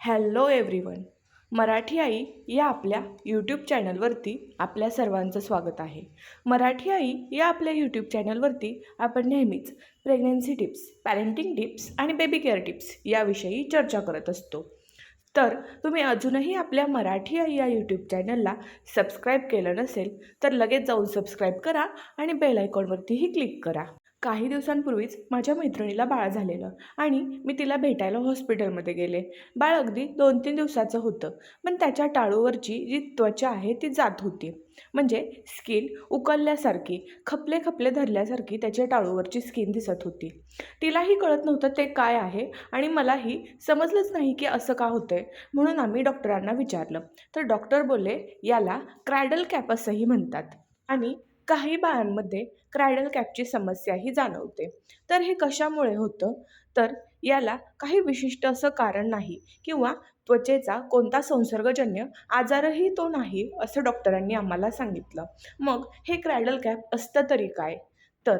Hello everyone. Marathi आई या आपल्या YouTube चॅनलवरती आपल्या सर्वांचं स्वागत आहे. मराठी आई या आपल्या यूट्यूब चॅनलवरती आपण नेहमीच प्रेग्नन्सी टिप्स पॅरेंटिंग टिप्स आणि बेबी केअर टिप्स याविषयी चर्चा करत असतो. तर तुम्ही अजूनही आपल्या मराठी आई या यूट्यूब चॅनलला सबस्क्राईब केलं नसेल तर लगेच जाऊन सबस्क्राईब करा आणि बेल आयकॉनवरतीही क्लिक करा. काही दिवसांपूर्वीच माझ्या मैत्रिणीला बाळ झालेलं आणि मी तिला भेटायला हॉस्पिटलमध्ये गेले. बाळ अगदी दोन तीन दिवसाचं होतं पण त्याच्या टाळूवरची जी त्वचा आहे ती जात होती. म्हणजे स्किन उकलल्यासारखी खपले खपले धरल्यासारखी त्याच्या टाळूवरची स्किन दिसत होती. तिलाही कळत नव्हतं ते काय आहे आणि मलाही समजलंच नाही की असं का होतंय म्हणून आम्ही डॉक्टरांना विचारलं. तर डॉक्टर बोलले याला क्रॅडल कॅप असंही म्हणतात. आणि काही बाळांमध्ये क्रायडल कॅपची समस्याही जाणवते. तर हे कशामुळे होतं? तर याला काही विशिष्ट असं कारण नाही किंवा त्वचेचा कोणता संसर्गजन्य आजारही तो नाही असं डॉक्टरांनी आम्हाला सांगितलं. मग हे क्रायडल कॅप असतं तरी काय? तर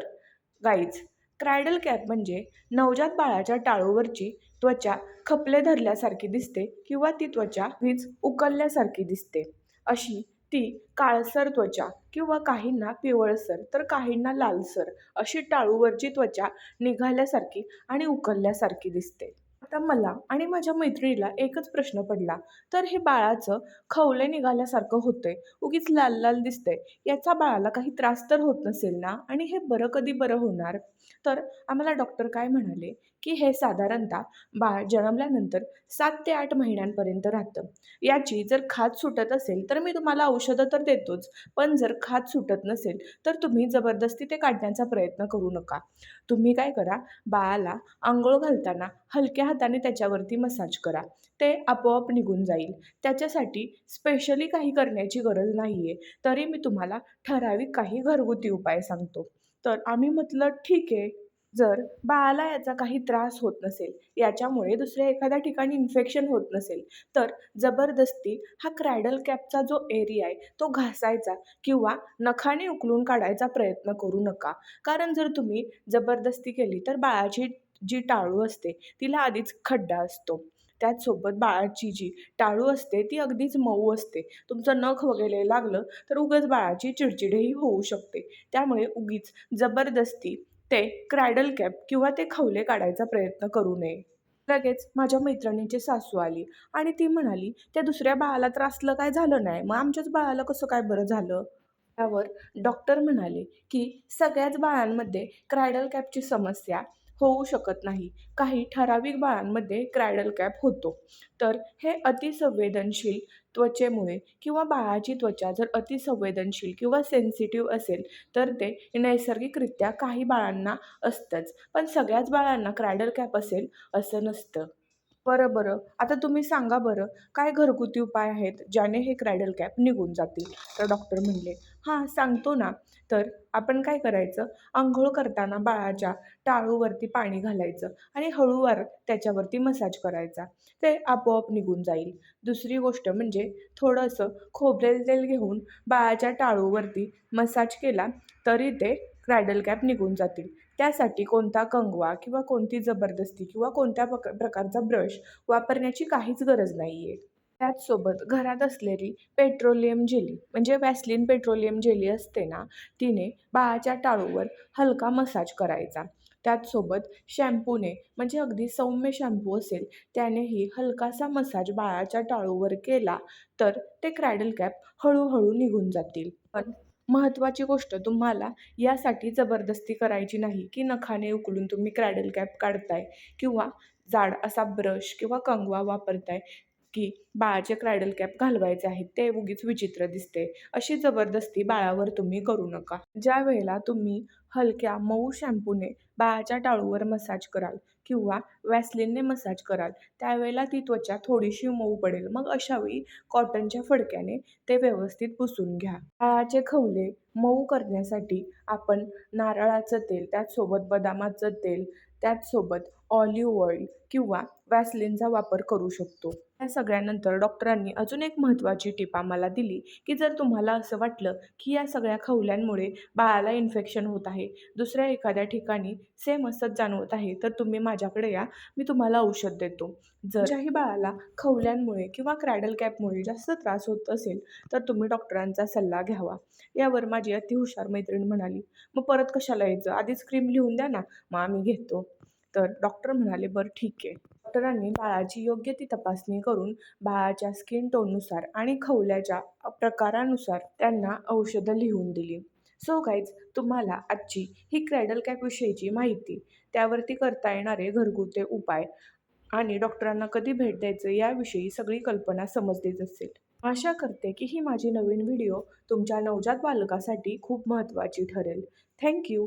गाईज क्रायडल कॅप म्हणजे नवजात बाळाच्या टाळूवरची त्वचा खपले धरल्यासारखी दिसते किंवा ती त्वचा वीज उकलल्यासारखी दिसते. अशी ती काळसर त्वचा किंवा काहींना पिवळसर तर काहींना लालसर अशी टाळूवरची त्वचा निघाल्यासारखी आणि उकलल्यासारखी दिसते. आता मला आणि माझ्या मैत्रिणीला एकच प्रश्न पडला तर हे बाळाचं खवले निघाल्यासारखं होतंय उगीच लाल लाल दिसतंय याचा बाळाला काही त्रास तर होत नसेल ना? आणि हे बरं कधी बरं होणार? तर आम्हाला डॉक्टर काय म्हणाले? की हे साधारणतः बाळ जन्मल्यानंतर सात ते आठ महिन्यांपर्यंत राहतं. याची जर खाज सुटत असेल तर मी तुम्हाला औषधं तर देतोच पण जर खाज सुटत नसेल तर तुम्ही जबरदस्ती ते काढण्याचा प्रयत्न करू नका. तुम्ही काय करा बाळाला आंघोळ घालताना हलक्या हाताने त्याच्यावरती मसाज करा. ते आपोआप निघून जाईल. त्याच्यासाठी स्पेशली काही करण्याची गरज नाही आहे तरी मी तुम्हाला ठराविक काही घरगुती उपाय सांगतो. तर आम्ही म्हटलं ठीक आहे. जर बाळाला याचा काही त्रास होत नसेल याच्यामुळे दुसऱ्या एखाद्या ठिकाणी इन्फेक्शन होत नसेल तर जबरदस्ती हा क्रॅडल कॅपचा जो एरिया आहे तो घासायचा किंवा नखाने उकलून काढायचा प्रयत्न करू नका. कारण जर तुम्ही जबरदस्ती केली तर बाळाची जी टाळू असते तिला आधीच खड्डा असतो. त्याचसोबत बाळाची जी टाळू असते ती अगदीच मऊ असते. तुमचं नख वगैरे लागलं तर उगच बाळाची चिडचिडही होऊ शकते. त्यामुळे उगीच जबरदस्ती ते क्रॅडल कॅप किंवा ते खवले काढायचा प्रयत्न करू नये. लगेच माझ्या मैत्रिणीची सासू आली आणि ती म्हणाली त्या दुसऱ्या बाळाला तर असलं काय झालं नाही? मग आमच्याच बाळाला कसं काय बरं झालं? त्यावर डॉक्टर म्हणाले की सगळ्याच बाळांमध्ये क्रायडल कॅपची समस्या होऊ शकत नाही. काही ठराविक बाळांमध्ये क्रॅडल कॅप होतो. तर हे अतिसंवेदनशील त्वचेमुळे किंवा बाळाची त्वचा जर अतिसंवेदनशील किंवा सेन्सिटिव्ह असेल तर ते नैसर्गिकरित्या काही बाळांना असतंच. पण सगळ्याच बाळांना क्रॅडल कॅप असेल असं नसतं. बरं बरं. आता तुम्ही सांगा बरं काय घरगुती उपाय आहेत ज्याने हे क्रॅडल कॅप निघून जातील? तर डॉक्टर म्हणले हां सांगतो ना. तर आपण काय करायचं? आंघोळ करताना बाळाच्या टाळूवरती पाणी घालायचं आणि हळूवार त्याच्यावरती मसाज करायचा. ते आपोआप निघून जाईल. दुसरी गोष्ट म्हणजे थोडंसं खोबरेल तेल घेऊन बाळाच्या टाळूवरती मसाज केला तरी ते क्रॅडल कॅप निघून जातील. त्यासाठी कोणता कंगवा किंवा कोणती जबरदस्ती किंवा कोणत्या पक प्रकारचा ब्रश वापरण्याची काहीच गरज नाही आहे त्याचसोबत घरात असलेली पेट्रोलियम जेली म्हणजे वॅसलिन पेट्रोलियम जेली असते ना तिने बाळाच्या टाळूवर हलका मसाज करायचा. त्याचसोबत शॅम्पूने म्हणजे अगदी सौम्य शॅम्पू असेल त्यानेही हलकासा मसाज बाळाच्या टाळूवर केला तर ते क्रॅडल कॅप हळूहळू निघून जातील. पण महत्त्वाची गोष्ट तुम्हाला यासाठी जबरदस्ती करायची नाही की नखाने उकलून तुम्ही क्रॅडल कॅप काढताय किंवा जाड असा ब्रश किंवा कंगवा वापरताय. की बाळाचे क्रायडल कॅप घालवायचे आहेत ते उगीच विचित्र दिसते. अशी जबरदस्ती बाळावर तुम्ही करू नका. ज्या वेळेला तुम्ही हलक्या मऊ शॅम्पूने बाळाच्या टाळूवर मसाज कराल किंवा वॅसलिनने मसाज कराल त्यावेळेला ती त्वचा थोडीशी मऊ पडेल. मग अशावेळी कॉटनच्या फडक्याने ते व्यवस्थित पुसून घ्या. बाळाचे खवले मऊ करण्यासाठी आपण नारळाचं तेल त्याचसोबत बदामाचं तेल त्याचसोबत ऑलिव्ह ऑइल किंवा वॅसलिनचा वापर करू शकतो. या सगळ्यानंतर डॉक्टरांनी अजून एक महत्त्वाची टीप आम्हाला दिली की जर तुम्हाला असं वाटलं की या सगळ्या खवल्यांमुळे बाळाला इन्फेक्शन होत आहे दुसऱ्या एखाद्या ठिकाणी सेम असंच जाणवत आहे तर तुम्ही माझ्याकडे या मी तुम्हाला औषध देतो. जर ज्याही बाळाला खवल्यांमुळे किंवा क्रॅडल कॅपमुळे जास्त त्रास होत असेल तर तुम्ही डॉक्टरांचा सल्ला घ्यावा. यावर माझी अतिहुशार मैत्रीण म्हणाली मग परत कशाला यायचं? आधीच क्रीम लिहून द्या ना मग आम्ही घेतो. तर डॉक्टर म्हणाले बरं ठीक आहे. डॉक्टरांनी बाळाची योग्य ती तपासणी करून बाळाच्या स्किन टोननुसार आणि खवल्याच्या प्रकारानुसार त्यांना औषधं लिहून दिली. सो गाईज तुम्हाला आजची ही क्रॅडल कॅपविषयीची माहिती त्यावरती करता येणारे घरगुती उपाय आणि डॉक्टरांना कधी भेट द्यायचं याविषयी सगळी कल्पना समजलीच असेल. आशा करते की ही माझी नवीन व्हिडिओ तुमच्या नवजात बालकासाठी खूप महत्त्वाची ठरेल. थँक्यू